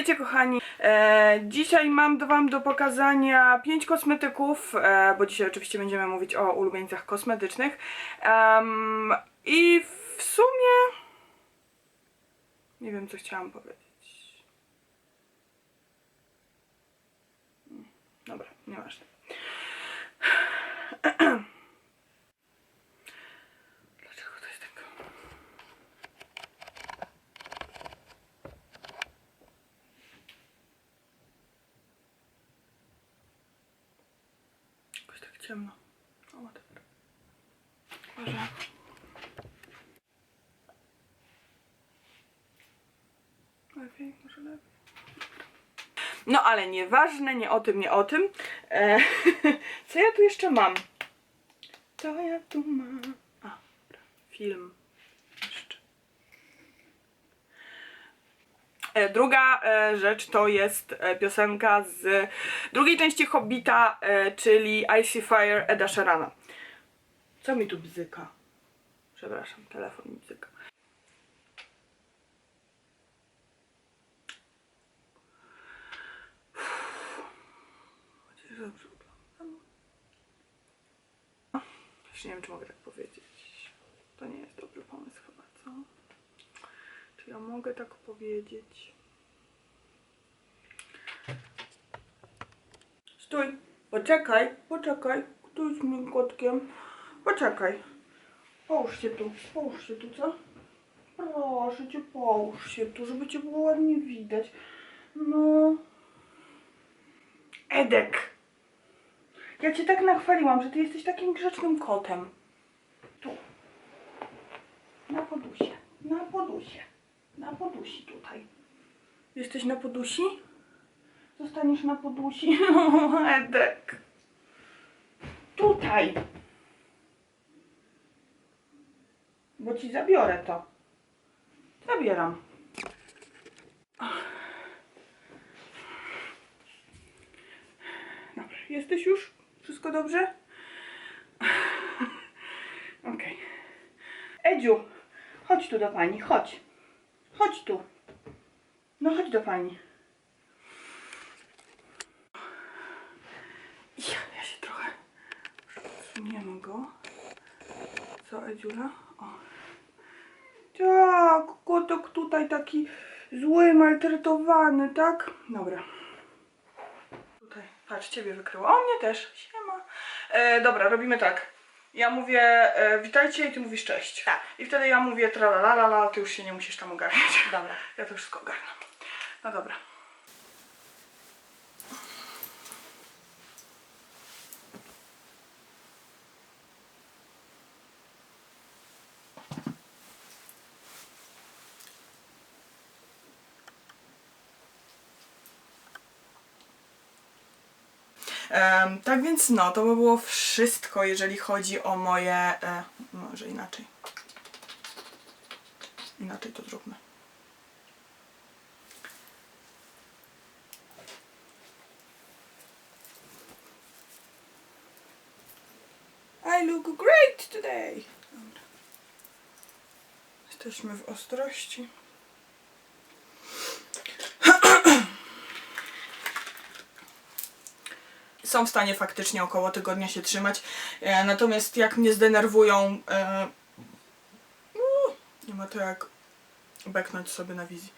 Witajcie kochani. E, dzisiaj mam do Wam do pokazania 5 kosmetyków, e, bo dzisiaj oczywiście będziemy mówić o ulubieńcach kosmetycznych. I w sumie nie wiem co chciałam powiedzieć. Mm, Dobra, nieważne. Dlaczego to jest tak? Jakoś tak ciemno. O, whatever. Może. Lepiej, może lepiej. No ale nieważne, nie o tym, nie o tym. E, co ja tu jeszcze mam? Co ja tu mam? A, film. Jeszcze. E, Druga e, rzecz to jest e, piosenka z drugiej części Hobbita, e, czyli Icy Fire Eda Sherana. Co mi tu bzyka? Przepraszam, telefon mi bzyka. Już nie wiem, czy mogę tak powiedzieć. To nie jest dobry pomysł chyba, co? Ja mogę tak powiedzieć? Stój, poczekaj, poczekaj. Z moim kotkiem. Poczekaj. Połóż się tu, połóż się tu, co? Proszę cię, połóż się tu, żeby cię było ładnie widać. No. Edek. Ja cię tak nachwaliłam, że ty jesteś takim grzecznym kotem. Tu. Na podusie. Podusi tutaj. Jesteś na podusi? Zostaniesz na podusi? No, Edek. Tutaj. Bo ci zabiorę to. Zabieram. Dobra, jesteś już? Wszystko dobrze? Okej. Edziu, chodź tu do pani, chodź. Chodź tu. No chodź do pani. Ja, ja się trochę przesuniemy go. Co, Edziula? O. Tak, kotek tutaj taki zły, maltretowany, tak? Dobra. Tutaj, patrz, ciebie wykryło. O, mnie też. Siema. E, dobra, robimy tak. Ja mówię e, witajcie i ty mówisz cześć. Tak. I wtedy ja mówię tralalala, ty już się nie musisz tam ogarniać. Dobra. Ja to wszystko ogarnę. No dobra. Tak więc no, to by było wszystko, jeżeli chodzi o moje... E, może inaczej. Inaczej to zróbmy. I look great today. Dobra. Jesteśmy w ostrości. Są w stanie faktycznie około tygodnia się trzymać. E, natomiast jak mnie zdenerwują, e, no, nie ma to jak beknąć sobie na wizji.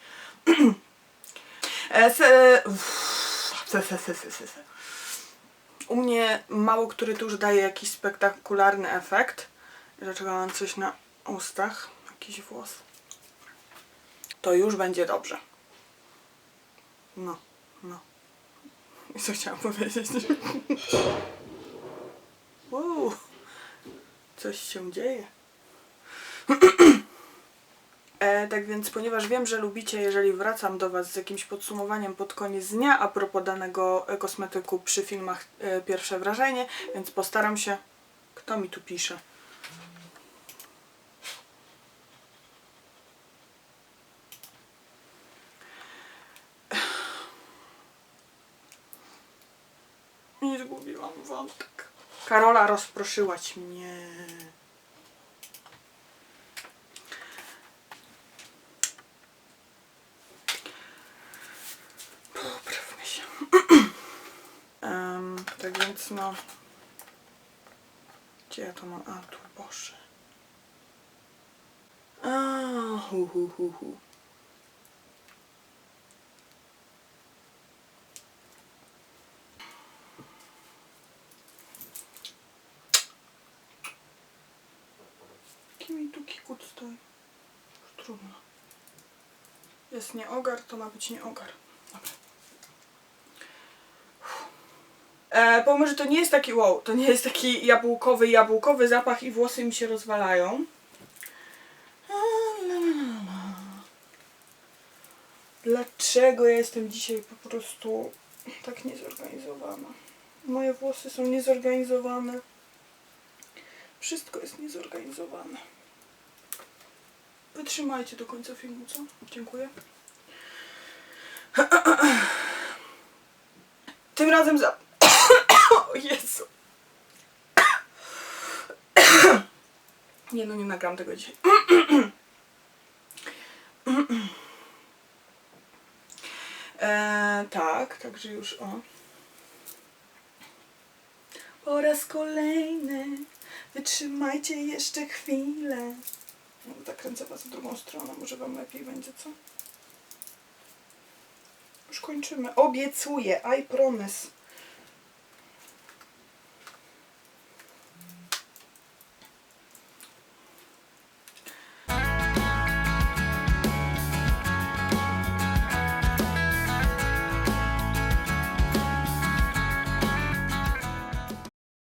U mnie mało który tuż daje jakiś spektakularny efekt. Dlaczego mam coś na ustach? Jakiś włos. To już będzie dobrze. No, no. Co chciałam powiedzieć? Uuu, coś się dzieje. E, tak więc, ponieważ wiem, że lubicie, jeżeli wracam do Was z jakimś podsumowaniem pod koniec dnia a propos danego e, kosmetyku przy filmach e, Pierwsze Wrażenie, więc postaram się. Kto mi tu pisze? wątek. Karola, rozproszyłaś mnie. Poprawmy się. um, tak więc no... Gdzie ja to mam? A, tu, Boże. A, hu, hu, hu, hu. Jest nie ogar, to ma być nie ogar. Dobra. E, pomimo, że to nie jest taki wow, to nie jest taki jabłkowy, jabłkowy zapach i włosy mi się rozwalają. Dlaczego ja jestem dzisiaj po prostu tak niezorganizowana? Moje włosy są niezorganizowane. Wszystko jest niezorganizowane. Wytrzymajcie do końca filmu, co? Dziękuję. Tym razem za... O Jezu. Nie no, nie nagram tego dzisiaj. E, tak, także już o. Po raz kolejny wytrzymajcie jeszcze chwilę. No, Zakręcę was w drugą stronę, może wam lepiej będzie, co? Już kończymy. Obiecuję, I promise.